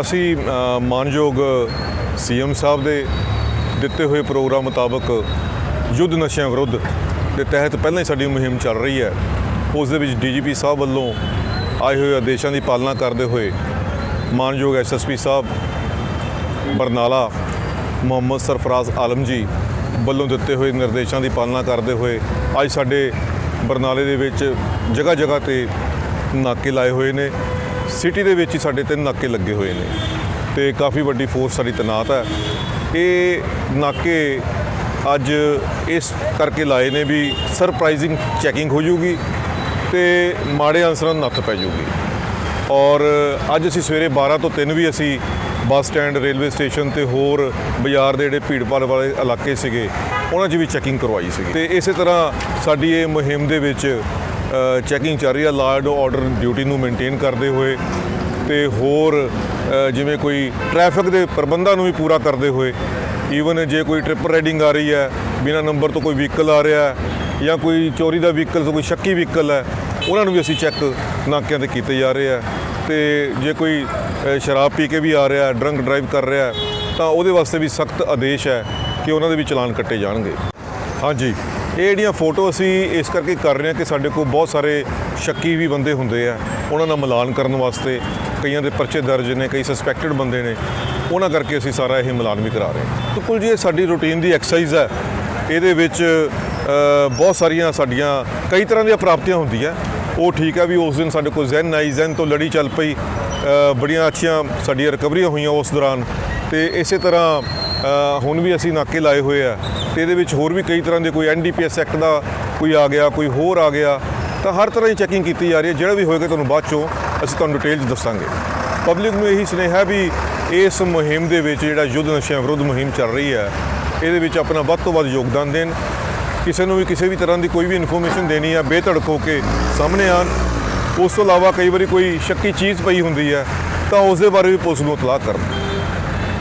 ਅਸੀਂ ਅ, ਮਾਨਯੋਗ ਸੀਐਮ ਸਾਹਿਬ ਦੇ ਦਿੱਤੇ ਹੋਏ ਪ੍ਰੋਗਰਾਮ ਮੁਤਾਬਕ ਯੁੱਧ ਨਸ਼ਿਆਂ ਵਿਰੁੱਧ ਦੇ ਤਹਿਤ ਪਹਿਲਾਂ ਹੀ ਸਾਡੀ ਮੁਹਿੰਮ ਚੱਲ ਰਹੀ ਹੈ। ਉਸ ਦੇ ਵਿੱਚ ਡੀਜੀਪੀ ਸਾਹਿਬ ਵੱਲੋਂ ਆਏ ਹੋਏ ਆਦੇਸ਼ਾਂ ਦੀ ਪਾਲਣਾ ਕਰਦੇ ਹੋਏ ਮਾਨਯੋਗ ਐਸਐਸਪੀ ਸਾਹਿਬ ਬਰਨਾਲਾ ਮੁਹੰਮਦ ਸਰਫਰਾਜ਼ ਆਲਮ ਜੀ ਵੱਲੋਂ ਦਿੱਤੇ ਹੋਏ ਨਿਰਦੇਸ਼ਾਂ ਦੀ ਪਾਲਣਾ ਕਰਦੇ ਹੋਏ ਅੱਜ ਸਾਡੇ ਬਰਨਾਲੇ ਦੇ ਵਿੱਚ ਜਗ੍ਹਾ ਜਗ੍ਹਾ ਤੇ ਨਾਕੇ ਲਾਏ ਹੋਏ ਨੇ। ਸਿਟੀ ਦੇ ਵਿੱਚ ਹੀ ਸਾਡੇ ਤਿੰਨ ਨਾਕੇ ਲੱਗੇ ਹੋਏ ਨੇ ਤੇ ਕਾਫੀ ਵੱਡੀ ਫੋਰਸ ਸਾਡੀ ਤੈਨਾਤ ਹੈ। ਇਹ ਨਾਕੇ ਅੱਜ ਇਸ ਕਰਕੇ ਲਾਏ ਨੇ ਵੀ ਸਰਪ੍ਰਾਈਜ਼ਿੰਗ ਚੈਕਿੰਗ ਹੋ ਜੂਗੀ ਤੇ ਮਾੜੇ ਅਨਸਰਾਂ ਨੂੰ ਨੱਥ ਪੈ ਜੂਗੀ। ਔਰ ਅੱਜ ਅਸੀਂ ਸਵੇਰੇ 12 ਤੋਂ 3 ਵੀ ਅਸੀਂ ਬੱਸ ਸਟੈਂਡ, ਰੇਲਵੇ ਸਟੇਸ਼ਨ ਤੇ ਹੋਰ ਬਾਜ਼ਾਰ ਦੇ ਜਿਹੜੇ ਭੀੜਭਾੜ ਵਾਲੇ ਇਲਾਕੇ ਸੀਗੇ, ਉਹਨਾਂ 'ਚ ਵੀ ਚੈਕਿੰਗ ਕਰਵਾਈ ਸੀ ਤੇ ਇਸੇ ਤਰ੍ਹਾਂ ਸਾਡੀ ਇਹ ਮੁਹਿੰਮ ਦੇ ਵਿੱਚ ਚੈਕਿੰਗ ਚੱਲ ਰਹੀ ਹੈ ਲਾਅ ਐਂਡ ਆਰਡਰ ਡਿਊਟੀ ਨੂੰ ਮੇਨਟੇਨ ਕਰਦੇ ਹੋਏ ਤੇ ਹੋਰ ਜਿਵੇਂ ਕੋਈ ਟ੍ਰੈਫਿਕ ਦੇ ਪ੍ਰਬੰਧਾਂ ਨੂੰ ਵੀ ਪੂਰਾ ਕਰਦੇ ਹੋਏ ਈਵਨ ਜੇ ਕੋਈ ਟ੍ਰਿਪ ਰਾਈਡਿੰਗ ਆ ਰਹੀ ਹੈ, ਬਿਨਾ ਨੰਬਰ ਤੋਂ ਕੋਈ ਵਹੀਕਲ ਆ ਰਿਹਾ ਹੈ ਜਾਂ ਕੋਈ ਚੋਰੀ ਦਾ ਵਹੀਕਲ ਕੋਈ ਸ਼ੱਕੀ ਵਹੀਕਲ ਹੈ, ਉਹਨਾਂ ਨੂੰ ਵੀ ਅਸੀਂ ਚੈੱਕ ਨਾਕਿਆਂ ਤੇ ਕੀਤੇ ਜਾ ਰਹੇ ਆ। ਤੇ ਜੇ ਕੋਈ ਸ਼ਰਾਬ ਪੀ ਕੇ ਵੀ ਆ ਰਿਹਾ ਡਰੰਕ ਡਰਾਈਵ ਕਰ ਰਿਹਾ ਤਾਂ ਉਹਦੇ ਵਾਸਤੇ ਵੀ ਸਖਤ ਆਦੇਸ਼ ਹੈ ਕਿ ਉਹਨਾਂ ਦੇ ਵੀ ਚਲਾਨ ਕੱਟੇ ਜਾਣਗੇ। ਹਾਂਜੀ। ਇਹ ਜਿਹੜੀਆਂ ਫੋਟੋ ਅਸੀਂ ਇਸ ਕਰਕੇ ਕਰ ਰਹੇ ਹਾਂ ਕਿ ਸਾਡੇ ਕੋਲ ਬਹੁਤ ਸਾਰੇ ਸ਼ੱਕੀ ਵੀ ਬੰਦੇ ਹੁੰਦੇ ਆ। ਉਹਨਾਂ ਦਾ ਮਿਲਾਨ ਕਰਨ ਵਾਸਤੇ ਕਈਆਂ ਦੇ ਪਰਚੇ ਦਰਜ ਨੇ, ਕਈ ਸਸਪੈਕਟਡ ਬੰਦੇ ਨੇ। ਉਹਨਾਂ ਕਰਕੇ ਅਸੀਂ ਸਾਰਾ ਇਹ ਮਿਲਾਨ ਵੀ ਕਰਾ ਰਹੇ ਹਾਂ। ਬਿਲਕੁਲ ਜੀ, ਇਹ ਸਾਡੀ ਰੂਟੀਨ ਦੀ ਐਕਸਰਸਾਈਜ਼ ਹੈ। ਇਹਦੇ ਵਿੱਚ ਬਹੁਤ ਸਾਰੀਆਂ ਸਾਡੀਆਂ ਕਈ ਤਰ੍ਹਾਂ ਦੀਆਂ ਪ੍ਰਾਪਤੀਆਂ ਹੁੰਦੀਆਂ। ਉਹ ਠੀਕ ਹੈ ਵੀ ਉਸ ਦਿਨ ਸਾਡੇ ਕੋਲ ਜ਼ੈਨ ਆਈ ਜ਼ੈਨ ਤੋਂ ਲੜੀ ਚੱਲ ਪਈ। ਬੜੀਆਂ ਅੱਛੀਆਂ ਸਾਡੀਆਂ ਰਿਕਵਰੀਆਂ ਹੋਈਆਂ ਉਸ ਦੌਰਾਨ। ਤੇ ਇਸੇ ਤਰ੍ਹਾਂ ਹੁਣ ਵੀ ਅਸੀਂ ਨਾਕੇ ਲਾਏ ਹੋਏ ਆ। ਤੇ ਇਹਦੇ ਵਿੱਚ ਹੋਰ ਵੀ ਕਈ ਤਰ੍ਹਾਂ ਦੇ ਕੋਈ ਐਨਡੀਪੀਐਸ ਐਕਟ ਦਾ ਕੋਈ ਆ ਗਿਆ, ਕੋਈ ਹੋਰ ਆ ਗਿਆ। ਤਾਂ ਹਰ ਤਰ੍ਹਾਂ ਦੀ ਚੈਕਿੰਗ ਕੀਤੀ ਜਾ ਰਹੀ ਹੈ। ਜਿਹੜਾ ਵੀ ਹੋਏਗਾ ਤੁਹਾਨੂੰ ਬਾਅਦ ਚੋਂ ਅਸੀਂ ਤੁਹਾਨੂੰ ਡਿਟੇਲ 'ਚ ਦੱਸਾਂਗੇ। ਪਬਲਿਕ ਨੂੰ ਇਹੀ ਸੁਨੇਹਾ ਵੀ ਇਸ ਮੁਹਿੰਮ ਦੇ ਵਿੱਚ ਜਿਹੜਾ ਯੁੱਧ ਨਸ਼ਿਆਂ ਵਿਰੁੱਧ ਮੁਹਿੰਮ ਚੱਲ ਰਹੀ ਹੈ, ਇਹਦੇ ਵਿੱਚ ਆਪਣਾ ਵੱਧ ਤੋਂ ਵੱਧ ਯੋਗਦਾਨ ਦੇਣ। ਕਿਸੇ ਨੂੰ ਵੀ ਕਿਸੇ ਵੀ ਤਰ੍ਹਾਂ ਦੀ ਕੋਈ ਵੀ ਇਨਫੋਰਮੇਸ਼ਨ ਦੇਣੀ ਆ ਬੇਧੜਕ ਹੋ ਕੇ ਸਾਹਮਣੇ ਆਣ ਉਸ ਤੋਂ ਇਲਾਵਾ ਕਈ ਵਾਰੀ ਕੋਈ ਸ਼ੱਕੀ ਚੀਜ਼ ਪਈ ਹੁੰਦੀ ਹੈ, ਤਾਂ ਉਸ ਦੇ ਬਾਰੇ ਵੀ ਪੁਲਿਸ ਨੂੰ ਇਤਲਾਹ ਕਰਨ।